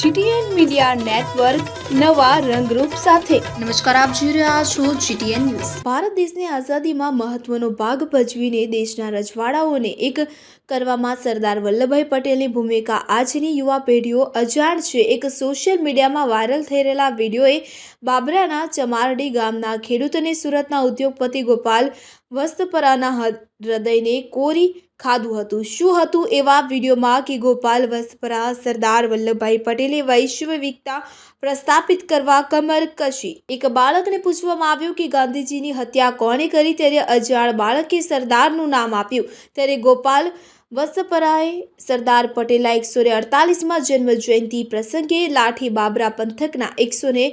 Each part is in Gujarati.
જીટીએન મીડિયા નેટવર્ક નવા રંગરૂપ સાથે. નમસ્કાર આપ જોઈ રહ્યા છો જીટીએન ન્યૂઝ. ભારત દેશની આઝાદીમાં મહત્વનો ભાગ ભજવીને દેશના રજવાડાઓને એક કરવામાં સરદાર વલ્લભભાઈ પટેલની ભૂમિકા. આજની યુવા પેઢીઓ અજાણ છે. એક સોશિયલ મીડિયામાં વાયરલ થઈ રહેલા વિડીયોએ બાબરાના ચમારડી ગામના ખેડૂત અને સુરતના ઉદ્યોગપતિ ગોપાલ વસ્તપરાના હૃદયને કોરી ખાધું હતું. શું હતું એવા વિડીયોમાં કે ગોપાલ વસ્તપરા, સરદાર વલ્લભભાઈ પટેલે વૈશ્વિકતા પ્રસ્થાપિત કરવા કમર કશી એક બાળકને પૂછવામાં આવ્યું કે ગાંધીજીની હત્યા કોણે કરી? ત્યારે અજાણ બાળકે સરદારનું નામ આપ્યું. ત્યારે ગોપાલ વસ્તપરાએ સરદાર પટેલા એકસો ને અડતાલીસમાં જન્મ જયંતિ પ્રસંગે લાઠી બાબરા પંથકના એકસો ને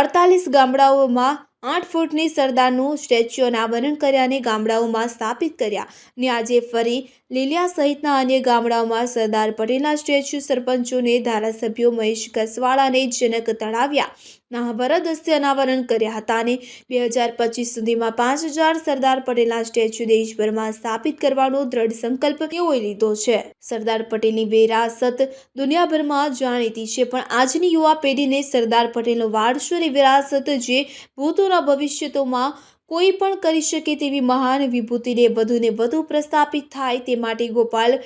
અડતાલીસ ગામડાઓમાં આઠ ફૂટની સરદારનું સ્ટેચ્યુ અનાવરણ કર્યા અને ગામડાઓમાં સ્થાપિત કર્યા ને આજે ફરી લીલિયા સહિતના અન્ય ગામડાઓમાં સરદાર પટેલના સ્ટેચ્યુ સરપંચોને ધારાસભ્યો મહેશ કસવાળાને જનક તળાવ્યા હસ્તે અનાવરણ કર્યા હતા અને બે હજાર પચીસ સુધીમાં પાંચ હજાર સરદાર પટેલના સ્ટેચ્યુ દેશભરમાં સ્થાપિત કરવાનો દ્રઢ સંકલ્પ તેઓએ લીધો છે. સરદાર પટેલની વિરાસત દુનિયાભરમાં જાણીતી છે, પણ આજની યુવા પેઢીને સરદાર પટેલનો વારસો અને વિરાસત જે ભૂતોના ભવિષ્યતોમાં કોઈ પણ કરી શકે તેવી મહાન વિભૂતિને વધુને વધુ પ્રસ્થાપિત થાય તે માટે ગોપાલ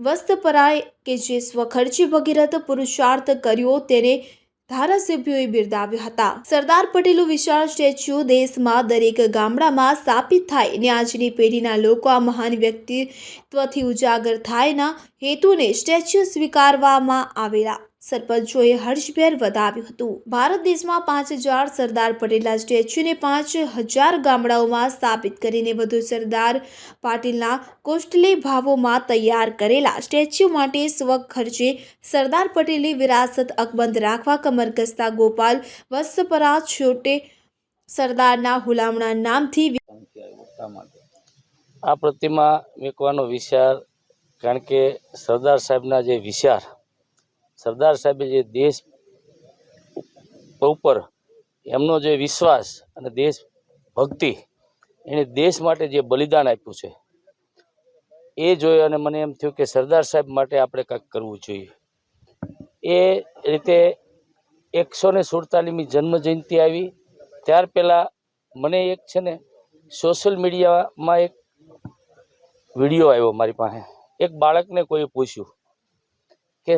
વસ્તપરાય કે જે સ્વખર્ચી ભગીરથ પુરુષાર્થ કર્યો, તેને ધારાસભ્યોએ બિરદાવ્યા હતા. સરદાર પટેલનું વિશાળ સ્ટેચ્યુ દેશમાં દરેક ગામડામાં સ્થાપિત થાય ને આજની પેઢીના લોકો આ મહાન વ્યક્તિત્વથી ઉજાગર થાયના હેતુને સ્ટેચ્યુ સ્વીકારવામાં આવેલા. સરપંચોએ હર્ષભેર વધાવ્યું હતું. ભારત દેશમાં પાંચ હજાર સરદાર પટેલના સ્ટેચ્યુને પાંચ હજાર ગામડાઓમાં સ્થાપિત કરીને વધુ સરદાર પાટીલના કોસ્ટલી ભાવોમાં તૈયાર કરેલા સ્ટેચ્યુ માટે સ્વખર્ચે સરદાર પટેલની વિરાસત અકબંધ રાખવા કમર કસતા ગોપાલ વત્સપરા છોટે સરદારના હુલામણા નામથી આ પ્રતિમા મૂકવાનો વિચાર, કારણ કે સરદાર સાહેબના જે વિચાર સરદાર સાહેબે જે દેશ ઉપર એમનો જે વિશ્વાસ અને દેશ ભક્તિ એણે દેશ માટે જે બલિદાન આપ્યું છે, એ જોઈ અને મને એમ થયું કે સરદાર સાહેબ માટે આપણે કંઈક કરવું જોઈએ. એ રીતે એકસો ને સુડતાલીમી જન્મ જયંતિ આવી. ત્યાર પહેલાં મને એક છે ને સોશિયલ મીડિયામાં એક વીડિયો આવ્યો મારી પાસે. એક બાળકને કોઈએ પૂછ્યું કે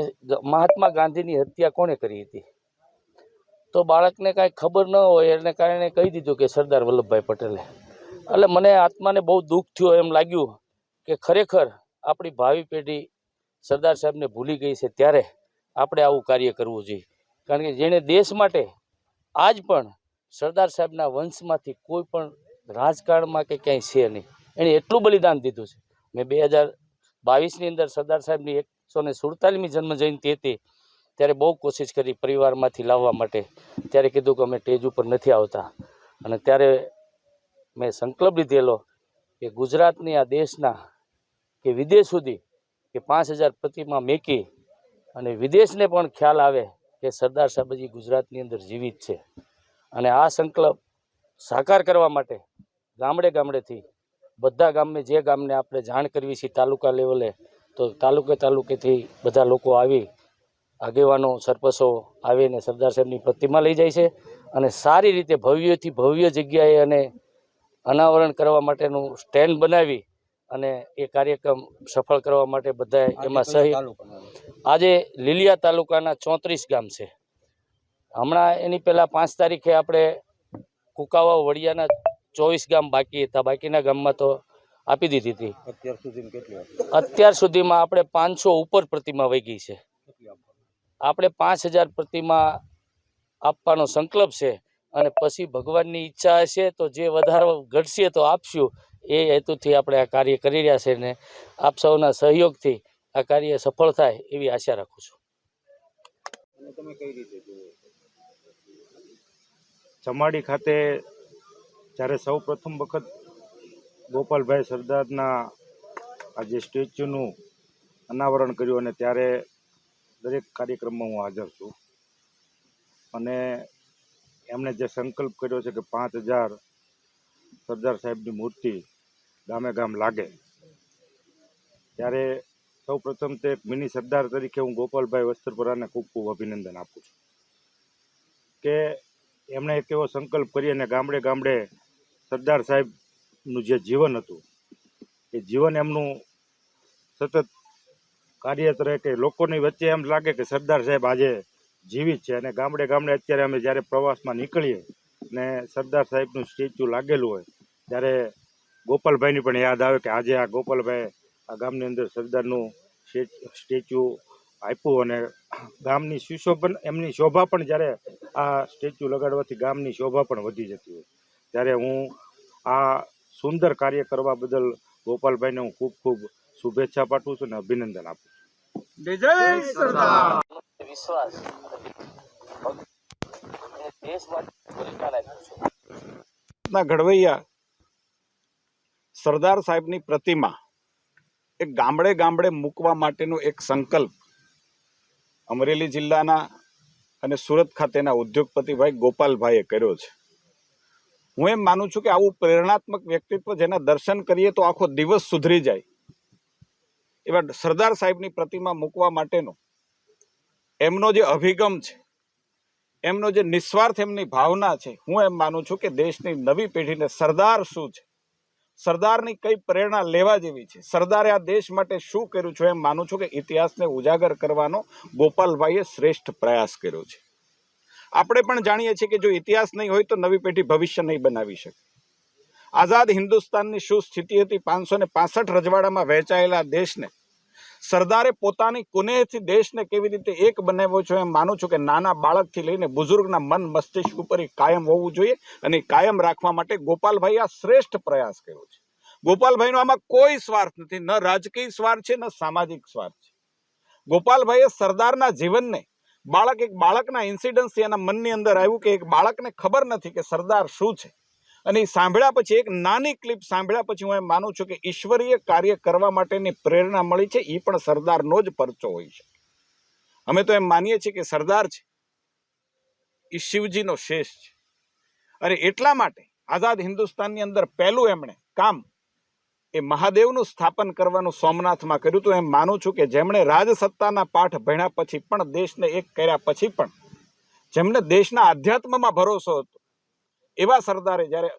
મહાત્મા ગાંધીની હત્યા કોણે કરી હતી? તો બાળકને કાંઈ ખબર ન હોય, એને કારણે કહી દીધું કે સરદાર વલ્લભભાઈ પટેલે. એટલે મને આત્માને બહુ દુઃખ થયું એમ લાગ્યું કે ખરેખર આપણી ભાવિ પેઢી સરદાર સાહેબને ભૂલી ગઈ છે ત્યારે આપણે આવું કાર્ય કરવું જોઈએ. કારણ કે જેણે દેશ માટે આજ પણ સરદાર સાહેબના વંશમાંથી કોઈ પણ રાજકારણમાં કે ક્યાંય છે નહીં. એણે એટલું બલિદાન દીધું છે. મેં બે હજાર બાવીસની અંદર સરદાર સાહેબની એકસો ને સુડતાલીસમી જન્મ જયંતિ હતી, ત્યારે બહુ કોશિશ કરી પરિવારમાંથી લાવવા માટે. ત્યારે કીધું કે અમે સ્ટેજ ઉપર નથી આવતા. અને ત્યારે મેં સંકલ્પ લીધેલો કે ગુજરાતની આ દેશના કે વિદેશ સુધી કે પાંચ હજાર પ્રતિમા મેકી અને વિદેશને પણ ખ્યાલ આવે કે સરદાર સાહેબજી ગુજરાતની અંદર જીવિત છે. અને આ સંકલ્પ સાકાર કરવા માટે ગામડે ગામડેથી બધા ગામને, જે ગામને આપણે જાણ કરવી છે તાલુકા લેવલે તો તાલુકે તાલુકેથી બધા લોકો આવી આગેવાનો સરપંચો આવીને સરદાર સાહેબની પ્રતિમા લઈ જાય છે અને સારી રીતે ભવ્યથી ભવ્ય જગ્યાએ અને અનાવરણ કરવા માટેનું સ્ટેન્ડ બનાવી અને એ કાર્યક્રમ સફળ કરવા માટે બધા એમાં સહી આજે લીલિયા તાલુકાના ચોત્રીસ ગામ છે. હમણાં એની પહેલાં પાંચ તારીખે આપણે કુકાવા વડિયાના ચોવીસ ગામ બાકી હતા. બાકીના ગામમાં તો આપી દીધી હતી. અત્યાર કેટલી અત્યાર સુધીમાં આપણે પાંચસો ઉપર પ્રતિમા વહી છે. આપણે પાંચ હજાર પ્રતિમા આપવાનો સંકલ્પ છે અને પછી ભગવાનની ઈચ્છા હશે તો જે વધારો ઘટશે તો આપશું. એ હેતુથી આપણે આ કાર્ય કરી રહ્યા છે ને આપ સૌના સહયોગથી આ કાર્ય સફળ થાય એવી આશા રાખું છું? ચમાડી ખાતે જ્યારે સૌ પ્રથમ વખત ગોપાલભાઈ સરદારના આ જે સ્ટેચ્યુનું અનાવરણ કર્યું અને ત્યારે દરેક કાર્યક્રમમાં હું હાજર છું. અને એમણે જે સંકલ્પ કર્યો છે કે પાંચ હજાર સરદાર સાહેબની મૂર્તિ ગામે ગામ લાગે. ત્યારે સૌ પ્રથમ તે એક મિની સરદાર તરીકે હું ગોપાલભાઈ વસ્ત્રપરાને ખૂબ ખૂબ અભિનંદન આપું છું. કે એમણે એક એવો સંકલ્પ કરી અને ગામડે ગામડે સરદાર સાહેબનું જે જીવન હતું, એ જીવન એમનું સતત કાર્યરત રહે કે લોકોની વચ્ચે એમ લાગે કે સરદાર સાહેબ આજે જીવિત છે અને ગામડે ગામડે અત્યારે અમે જ્યારે પ્રવાસમાં નીકળીએ ને સરદાર સાહેબનું સ્ટેચ્યુ લાગેલું હોય, ત્યારે ગોપાલભાઈની પણ યાદ આવે કે આજે આ ગોપાલભાઈ આ ગામની અંદર સરદારનું સ્ટેચ્યુ આપ્યું અને ગામની સુશોભન એમની શોભા પણ જ્યારે આ સ્ટેચ્યુ લગાડવાથી ગામની શોભા પણ વધી જતી હોય. ત્યારે હું આ સુંદર કાર્ય કરવા બદલ ગોપાલભાઈને હું ખૂબ ખૂબ શુભેચ્છા પાઠવું છું અને અભિનંદન આપું છું વિશ્વાસ દેશ માટે ઘડવૈયા સરદાર સાહેબની પ્રતિમા એ ગામડે ગામડે મૂકવા માટેનો એક સંકલ્પ અમરેલી જિલ્લાના અને સુરત ખાતેના ઉદ્યોગપતિભાઈ ગોપાલભાઈએ કર્યો છે. હું એમ માનું છું કે આવું પ્રેરણાત્મક વ્યક્તિત્વ જેના દર્શન કરીએ તો આખો દિવસ સુધરી જાય. એવા સરદાર સાહેબની પ્રતિમા મૂકવા માટેનો એમનો જે અભિગમ છે, એમનો જે નિસ્વાર્થ એમની ભાવના છે, હું એમ માનું છું કે દેશની નવી પેઢીને સરદાર શું છે? સરદારની કઈ પ્રેરણા લેવા જેવી છે? સરદારે આ દેશ માટે શું કર્યું છે? એમ માનું છું કે ઇતિહાસને ઉજાગર કરવાનો ગોપાલભાઈએ શ્રેષ્ઠ પ્રયાસ કર્યો છે. આપણે પણ જાણીએ છીએ કે જો ઇતિહાસ નહીં હોય તો નવી પેઢી ભવિષ્ય નહીં બનાવી શકે. આઝાદ હિન્દુસ્તાનની શું સ્થિતિ હતી? પાંચસો ને પાસઠ રજવાડામાં વહેંચાયેલા દેશને, સરદારે પોતાની કુનેહથી દેશને કેવી રીતે એક બનાવ્યો છે એમ માનું છું કે નાના બાળકથી લઈને બુઝુર્ગના મન મસ્તિષ્ક ઉપર એ કાયમ હોવું જોઈએ અને કાયમ રાખવા માટે ગોપાલભાઈ આ શ્રેષ્ઠ પ્રયાસ કર્યો છે. ગોપાલભાઈનો આમાં કોઈ સ્વાર્થ નથી, ન રાજકીય સ્વાર્થ છે, ન સામાજિક સ્વાર્થ છે. ગોપાલભાઈએ સરદારના જીવનને બાળક એક બાળકના ઇન્સિડન્સથી એના મનની અંદર આવ્યું કે એક બાળકને ખબર નથી કે સરદાર શું છે. અને એ સાંભળ્યા પછી, એક નાની ક્લિપ સાંભળ્યા પછી હું એમ માનું છું કે ઈશ્વરીય કાર્ય કરવા માટેની પ્રેરણા મળી છે એ પણ સરદારનો જ પરચો હોય છે. અમે તો એમ માનીએ છીએ કે સરદાર છે. એ શિવજીનો શેષ છે. અને એટલા માટે આઝાદ હિન્દુસ્તાનની અંદર પહેલું એમણે કામ એ મહાદેવનું સ્થાપન કરવાનું સોમનાથમાં કર્યું હતું. એમ માનું છું કે જેમણે રાજસત્તાના પાઠ ભણ્યા પછી પણ દેશને એક કર્યા પછી પણ જેમને દેશના આધ્યાત્મમાં ભરોસો હતો, એવા સરદારે જ્યારે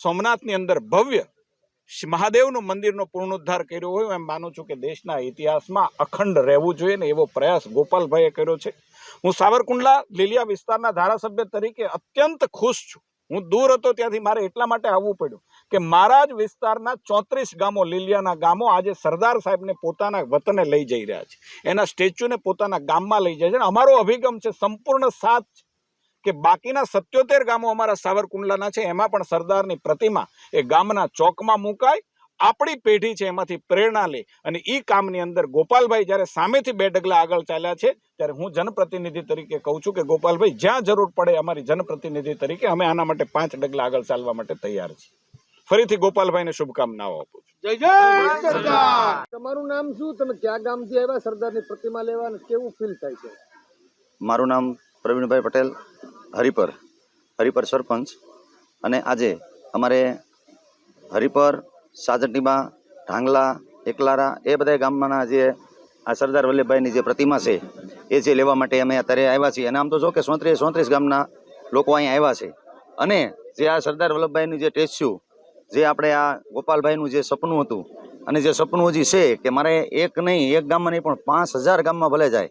સોમનાથની અંદર ભવ્ય મહાદેવનું મંદિરનો પૂર્ણોદ્ધાર કર્યો હોય, એમ માનું છું કે દેશના ઇતિહાસમાં અખંડ રહેવું જોઈએ ને એવો પ્રયાસ ગોપાલભાઈએ કર્યો છે. હું સાવરકુંડલા લીલિયા વિસ્તારના ધારાસભ્ય તરીકે અત્યંત ખુશ છું. હું દૂર હતો ત્યાંથી મારે એટલા માટે આવવું પડ્યું કે મારા જ વિસ્તારના ચોત્રીસ ગામો, લીલિયાના ગામો આજે સરદાર સાહેબને પોતાના વતને લઈ જઈ રહ્યા છે. એના સ્ટેચ્યુને પોતાના ગામમાં લઈ જાય છે. અમારો અભિગમ છે સંપૂર્ણ સાથ કે બાકીના સત્યોતેર ગામો અમારા સાવરકુંડલાના છે. એમાં પણ સરદારની પ્રતિમા એ ગામના ચોકમાં મુકાય આપણી પેઢી છે એમાંથી પ્રેરણા લે અને એ કામની અંદર ગોપાલભાઈ જ્યારે સામેથી બે ડગલા આગળ ચાલ્યા છે ત્યારે હું જનપ્રતિનિધિ તરીકે કહું છું કે ગોપાલભાઈ જ્યાં જરૂર પડે અમારી જનપ્રતિનિધિ તરીકે અમે આના માટે પાંચ ડગલા આગળ ચાલવા માટે તૈયાર છીએ. ફરીથી ગોપાલભાઈને શુભકામનાઓ આપું છું. તમારું નામ શું? તમે ક્યાં ગામથી આવ્યા? સરદારની પ્રતિમા લેવા કેવું ફીલ થાય છે? મારું નામ પ્રવીણભાઈ પટેલ હરિપર હરિપર સરપંચ. અને આજે અમારે હરિપર સાજટીબા ઢાંગલા, એકલારા, એ બધા ગામમાંના જે આ સરદાર વલ્લભભાઈની જે પ્રતિમા છે, એ જે લેવા માટે અમે અત્યારે આવ્યા છીએ. અને આમ તો જો કે સોત્રીસ સોત્રીસ ગામના લોકો અહીં આવ્યા છે. અને જે આ સરદાર વલ્લભભાઈનું જે ટેસ્યુ જે આપણે આ ગોપાલભાઈનું જે સપનું હતું, અને જે સપનું હજી છે કે મારે એક નહીં, એક ગામમાં નહીં, પણ પાંચ હજાર ગામમાં ભલે જાય.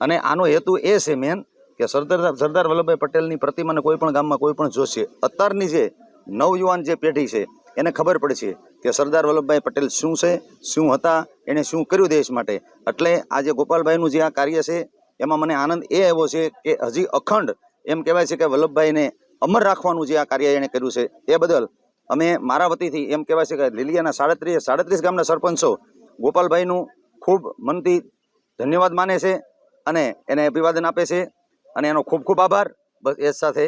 અને આનો હેતુ એ છે મેન કે સરદાર સરદાર વલ્લભભાઈ પટેલની પ્રતિમાને કોઈ પણ ગામમાં કોઈ પણ જોશે. અત્યારની જે નવયુવાન જે પેઢી છે એને ખબર પડશે કે સરદાર વલ્લભભાઈ પટેલ શું છે, શું હતા, એણે શું કર્યું દેશ માટે. એટલે આજે ગોપાલભાઈનું જે આ કાર્ય છે, એમાં મને આનંદ એ આવ્યો છે કે હજી અખંડ એમ કહેવાય છે કે વલ્લભભાઈને અમર રાખવાનું જે આ કાર્ય એણે કર્યું છે એ બદલ અમે મારા વતીથી એમ કહેવાય છે કે લીલિયાના સાડત્રીસ સાડત્રીસ ગામના સરપંચો ગોપાલભાઈનું ખૂબ મનથી ધન્યવાદ માને છે અને એને અભિવાદન આપે છે અને એનો ખૂબ ખૂબ આભાર. બસ એ સાથે